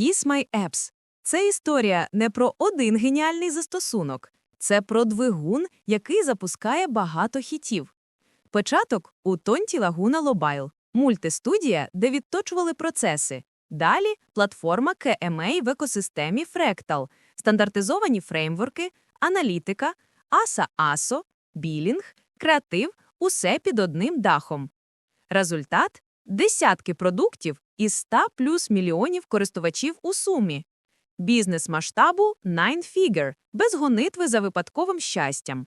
Kiss My Apps – це історія не про один геніальний застосунок, це про двигун, який запускає багато хітів. Початок у Тонті Лагуна Лобайл, мультистудія, де відточували процеси. Далі платформа KMA в екосистемі Fractal, стандартизовані фреймворки, аналітика, ASA ASO, білінг, креатив – усе під одним дахом. Результат – десятки продуктів із 100 плюс мільйонів користувачів у сумі. Бізнес масштабу – nine-figure, без гонитви за випадковим щастям.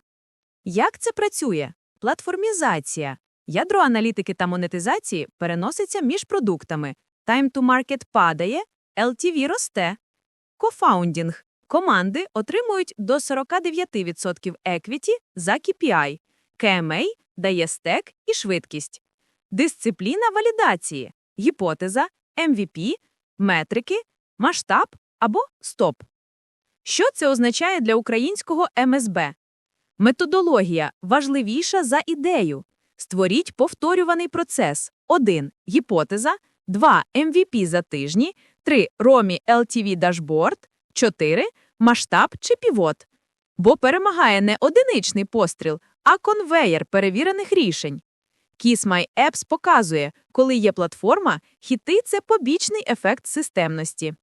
Як це працює? Платформізація. Ядро аналітики та монетизації переноситься між продуктами. Time to market падає, LTV росте. Кофаундінг. Команди отримують до 49% equity за KPI. KMA дає стек і швидкість. Дисципліна валідації. Гіпотеза, MVP, метрики, масштаб або стоп. Що це означає для українського МСБ? Методологія важливіша за ідею. Створіть повторюваний процес. 1. Гіпотеза, 2. MVP за тижні, 3. ROMI LTV дашборд, 4. Масштаб чи півот. Бо перемагає не одиничний постріл, а конвеєр перевірених рішень. Kiss My Apps показує, коли є платформа, хіти – це побічний ефект системності.